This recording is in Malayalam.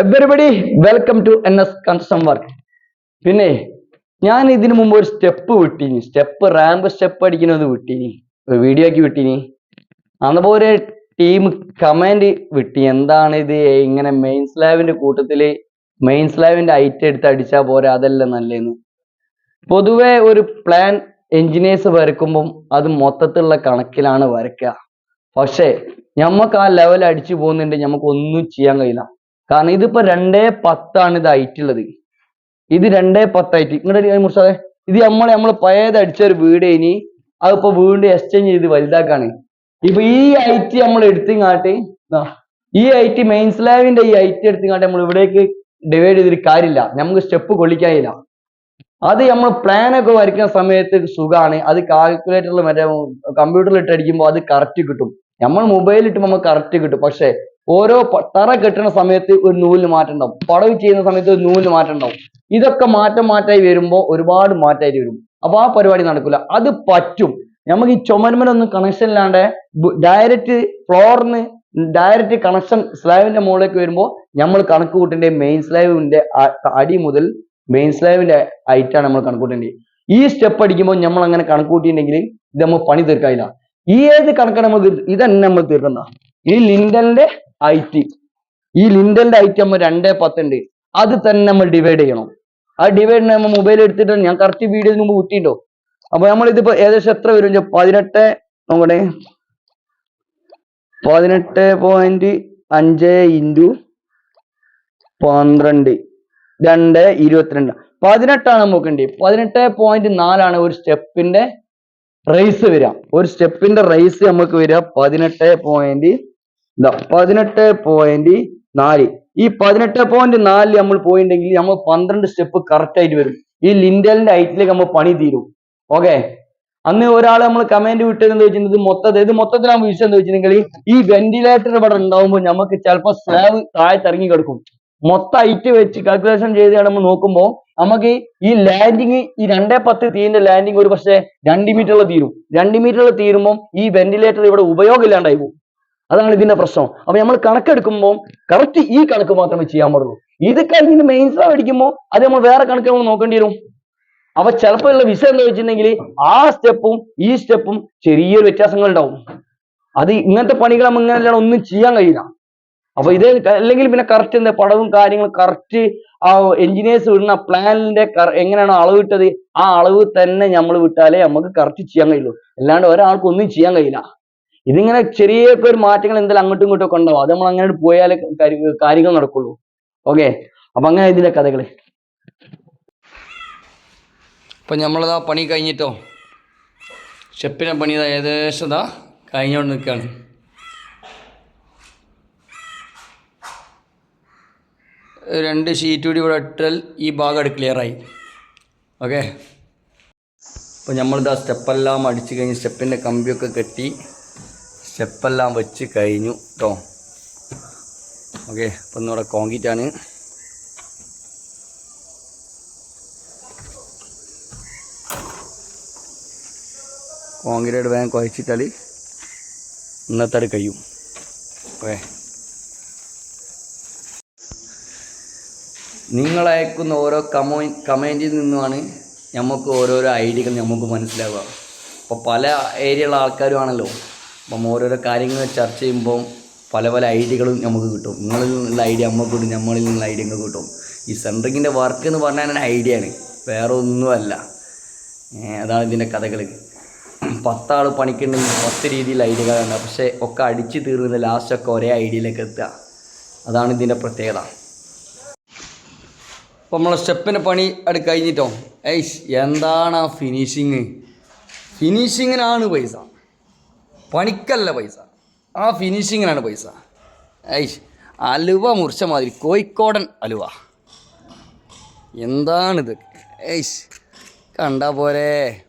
Everybody welcome to N S construction work പിന്നെ ഞാൻ ഇതിനു മുമ്പ് ഒരു സ്റ്റെപ്പ് വിട്ടീനി. സ്റ്റെപ്പ് റാമ്പ് സ്റ്റെപ്പ് അടിക്കുന്നത് വിട്ടീനി. വീഡിയോ ആക്കി വിട്ടിനി. അതുപോലെ ടീം കമന്റ് വിട്ടി. എന്താണ് ഇത്? ഇങ്ങനെ മെയിൻ സ്ലാബിന്റെ കൂട്ടത്തിൽ മെയിൻ സ്ലാബിന്റെ ഐറ്റം എടുത്ത് അടിച്ചാൽ പോരെ? അതല്ല നല്ലതെന്ന് പൊതുവെ ഒരു പ്ലാൻ എഞ്ചിനീയേഴ്സ് വരക്കുമ്പം അത് മൊത്തത്തിലുള്ള കണക്കിലാണ് വരക്കുക പക്ഷേ നമുക്ക് ആ ലെവൽ അടിച്ചു പോകുന്നുണ്ട്. നമുക്ക് ഒന്നും ചെയ്യാൻ കഴിയില്ല. കാരണം ഇതിപ്പോ രണ്ടേ പത്താണ് ഇത് ഉള്ളത് ഇത് രണ്ടേ പത്തായിട്ട് ഇങ്ങോട്ട് മുർസാദെ. ഇത് നമ്മളെ നമ്മൾ പഴയത് അടിച്ച ഒരു വീട് ഇനി അതിപ്പോ വീണ്ടും എക്സ്ചേഞ്ച് ചെയ്ത് വലുതാക്കാണ്. ഇപ്പൊ ഈ ഐറ്റ് നമ്മൾ എടുത്തിങ്ങാട്ട് ഈ ഐറ്റ് മെയിൻ സ്ലാബിന്റെ ഈ ഐറ്റ് എടുത്തിങ്ങാട്ട് നമ്മൾ ഇവിടേക്ക് ഡിവൈഡ് ചെയ്തിട്ട് കാര്യമില്ല. നമുക്ക് സ്റ്റെപ്പ് കൊള്ളിക്കാനില്ല അത് നമ്മൾ പ്ലാൻ ഒക്കെ വരയ്ക്കുന്ന സമയത്ത് സുഖാണ്. അത് കാൽക്കുലേറ്ററിൽ മറ്റേ കമ്പ്യൂട്ടറിൽ ഇട്ട് അടിക്കുമ്പോൾ അത് കറക്റ്റ് കിട്ടും. നമ്മൾ മൊബൈലിൽ ഇട്ടുമ്പോൾ നമുക്ക് കറക്റ്റ് കിട്ടും. പക്ഷെ ഓരോ തറ കെട്ടുന്ന സമയത്ത് ഒരു നൂൽ മാറ്റം ഉണ്ടാവും. പടവ് ചെയ്യുന്ന സമയത്ത് ഒരു നൂൽ മാറ്റം ഉണ്ടാവും. ഇതൊക്കെ മാറ്റം മാറ്റായി വരുമ്പോൾ ഒരുപാട് മാറ്റായി വരും. അപ്പൊ ആ പരിപാടി നടക്കില്ല അത് പറ്റും. നമുക്ക് ഈ ചുമരുമലൊന്നും കണക്ഷൻ ഇല്ലാണ്ട് ഡയറക്റ്റ് ഫ്ലോറിന് ഡയറക്റ്റ് കണക്ഷൻ സ്ലാബിന്റെ മുകളിലേക്ക് വരുമ്പോൾ നമ്മൾ കണക്ക് മെയിൻ സ്ലാബിന്റെ അടി മുതൽ മെയിൻ സ്ലാബിന്റെ ഹൈറ്റാണ് നമ്മൾ കണക്ക് ഈ സ്റ്റെപ്പ് അടിക്കുമ്പോൾ നമ്മൾ അങ്ങനെ കണക്ക് കൂട്ടിയിട്ടുണ്ടെങ്കിൽ ഇത് നമ്മൾ പണി തീർക്കാനില്ല. ഈ ഏത് കണക്കാണ് നമ്മൾ ഇത് ഇതന്നെ നമ്മൾ തീർക്കണ്ട ഈ ലിൻഡലിന്റെ ഹൈറ്റ് ഈ ലിൻഡലിന്റെ ഹൈറ്റ് നമ്മൾ രണ്ടേ പത്തുണ്ട്. അത് തന്നെ നമ്മൾ ഡിവൈഡ് ചെയ്യണം. ആ ഡിവൈഡ് നമ്മൾ മൊബൈൽ എടുത്തിട്ട് ഞാൻ കറക്റ്റ് വീഡിയോന് മുമ്പ് കുത്തിയിട്ടോ അപ്പൊ നമ്മൾ ഇതിപ്പോ ഏകദേശം എത്ര വരും? പതിനെട്ട് നോക്കട്ടെ. പതിനെട്ട് പോയിന്റ് അഞ്ച് ഇന്റു പന്ത്രണ്ട്. രണ്ട് ഇരുപത്തിരണ്ട്. പതിനെട്ടാണ് നോക്കണ്ടേ പതിനെട്ട് പോയിന്റ് നാലാണ് ഒരു സ്റ്റെപ്പിന്റെ റേസ് വരിക. ഒരു സ്റ്റെപ്പിന്റെ റേസ് നമുക്ക് വരിക. പതിനെട്ട് പോയിന്റ് ഇതാ പതിനെട്ട് പോയിന്റ് നാല്. ഈ പതിനെട്ട് പോയിന്റ് നാലിൽ നമ്മൾ പോയിട്ടുണ്ടെങ്കിൽ നമ്മൾ പന്ത്രണ്ട് സ്റ്റെപ്പ് കറക്റ്റ് ആയിട്ട് വരും. ഈ ലിൻഡലിന്റെ ഹൈറ്റിലേക്ക് നമ്മൾ പണി തീരും. ഓക്കെ അന്ന് ഒരാൾ നമ്മൾ കമന്റ് വിട്ടതെന്ന് വെച്ചിട്ടുണ്ടെങ്കിൽ ഇത് മൊത്തത്തിൽ നമ്മൾ വിഷയം എന്ന് വെച്ചിട്ടുണ്ടെങ്കിൽ ഈ വെന്റിലേറ്റർ ഇവിടെ ഉണ്ടാവുമ്പോൾ നമുക്ക് ചിലപ്പോൾ സ്ലാബ് താഴത്ത് ഇറങ്ങി കിടക്കും. മൊത്തം ഹൈറ്റ് വെച്ച് കാൽക്കുലേഷൻ ചെയ്ത് നമ്മൾ നോക്കുമ്പോൾ നമുക്ക് ഈ ലാൻഡിങ് ഈ രണ്ടേ പത്ത് തീന്റെ ലാൻഡിങ് ഒരു പക്ഷേ രണ്ട് മീറ്ററിൽ തീരും. രണ്ട് മീറ്ററിൽ തീരുമ്പോൾ ഈ വെന്റിലേറ്റർ ഇവിടെ ഉപയോഗമില്ലാണ്ടായി പോകും. അതാണ് ഇതിന്റെ പ്രശ്നം. അപ്പൊ നമ്മൾ കണക്കെടുക്കുമ്പോൾ കറക്റ്റ് ഈ കണക്ക് മാത്രമേ ചെയ്യാൻ പാടുള്ളൂ. ഇത് കഴിഞ്ഞ് മെയിൻ സ്ലാബ് അടിക്കുമ്പോൾ അത് നമ്മൾ വേറെ കണക്ക് നമ്മൾ നോക്കേണ്ടി വരും. അപ്പൊ ചിലപ്പോൾ ഉള്ള വിഷയം എന്താ വെച്ചിട്ടുണ്ടെങ്കിൽ ആ സ്റ്റെപ്പും ഈ സ്റ്റെപ്പും ചെറിയൊരു വ്യത്യാസങ്ങൾ ഉണ്ടാവും. അത് ഇങ്ങനത്തെ പണികൾ ഇങ്ങനെയാണ് ഒന്നും ചെയ്യാൻ കഴിയില്ല. അപ്പൊ ഇത് അല്ലെങ്കിൽ പിന്നെ കറക്റ്റ് എന്താ പടവും കാര്യങ്ങളും കറക്റ്റ് ആ എഞ്ചിനീയേഴ്സ് വിടുന്ന പ്ലാനിന്റെ എങ്ങനെയാണോ അളവ് ഇട്ടത് ആ അളവ് തന്നെ നമ്മൾ വിട്ടാലേ നമുക്ക് കറക്റ്റ് ചെയ്യാൻ കഴിയുള്ളൂ. അല്ലാണ്ട് ഒരാൾക്ക് ഒന്നും ചെയ്യാൻ കഴിയില്ല. ഇതിങ്ങനെ ചെറിയൊക്കെ ഒരു മാറ്റങ്ങൾ എന്തായാലും അങ്ങോട്ടും ഇങ്ങോട്ടും ഒക്കെ ഉണ്ടാവും. അത് നമ്മൾ അങ്ങനെ പോയാലേ കാര്യ- കാര്യങ്ങൾ നടക്കുള്ളൂ. ഓക്കെ അപ്പൊ അങ്ങനെ ഇതിന്റെ കഥകൾ. ഇപ്പൊ നമ്മളതാ പണി കഴിഞ്ഞിട്ടോ? ഷെപ്പിനെ പണി ഇതാ ഏകദേശം ഇതാ കഴിഞ്ഞോണ്ട് നിൽക്കുകയാണ് രണ്ട് ഷീറ്റ് കൂടി ഇവിടെ ഇട്ടാൽ ഈ ഭാഗം ക്ലിയറായി ഓക്കെ അപ്പോൾ നമ്മളിതാ സ്റ്റെപ്പെല്ലാം അടിച്ച് കഴിഞ്ഞ് സ്റ്റെപ്പിന്റെ കമ്പിയൊക്കെ കെട്ടി സ്റ്റെപ്പെല്ലാം വെച്ച് കഴിഞ്ഞു കേട്ടോ ഓക്കെ അപ്പം ഇന്നിവിടെ കോൺക്രീറ്റാണ് കോൺക്രീറ്റ് വേഗം കുഴച്ചിട്ടാൽ ഇന്നത്തെ കഴിയും. ഓക്കെ. നിങ്ങൾ അയക്കുന്ന ഓരോ കമോ കമന്റിൽ നിന്നുമാണ് നമുക്ക് ഓരോരോ ഐഡിയകൾ നമുക്ക് മനസ്സിലാവുക. അപ്പോൾ പല ഏരിയയുള്ള ആൾക്കാരുമാണല്ലോ അപ്പം ഓരോരോ കാര്യങ്ങൾ ചർച്ച ചെയ്യുമ്പോൾ പല പല ഐഡിയകളും നമുക്ക് കിട്ടും. നിങ്ങളിൽ നിന്നുള്ള ഐഡിയ നമുക്ക് കിട്ടും നമ്മളിൽ നിന്നുള്ള ഐഡിയ നിങ്ങൾക്ക് കിട്ടും. ഈ സെൻട്രിങ്ങിന്റെ വർക്ക് എന്ന് പറഞ്ഞാൽ ഐഡിയ ആണ് വേറെ ഒന്നുമല്ല അതാണ് ഇതിന്റെ കഥകൾ പത്താൾ പണിക്കുണ്ടെങ്കിൽ പത്ത് രീതിയിൽ ഐഡിയകളുണ്ട് പക്ഷേ ഒക്കെ അടിച്ച് തീർന്നില്ല ലാസ്റ്റൊക്കെ ഒരേ ഐഡിയയിലേക്ക് എത്തുക. അതാണ് ഇതിന്റെ പ്രത്യേകത. അപ്പോൾ നമ്മളെ സ്റ്റെപ്പിന്റെ പണി അവിടെ കഴിഞ്ഞിട്ടോ? ഐസ് എന്താണ് ആ ഫിനിഷിങ് ഫിനിഷിങ്ങിനാണ് പൈസ. പണിക്കല്ല പൈസ. ആ ഫിനിഷിങ്ങിനാണ് പൈസ. ഐഷ് അലുവ മുറിച്ച മാതിരി കോഴിക്കോടൻ അലുവ. എന്താണിത്? ഐഷ് കണ്ടാ പോരേ.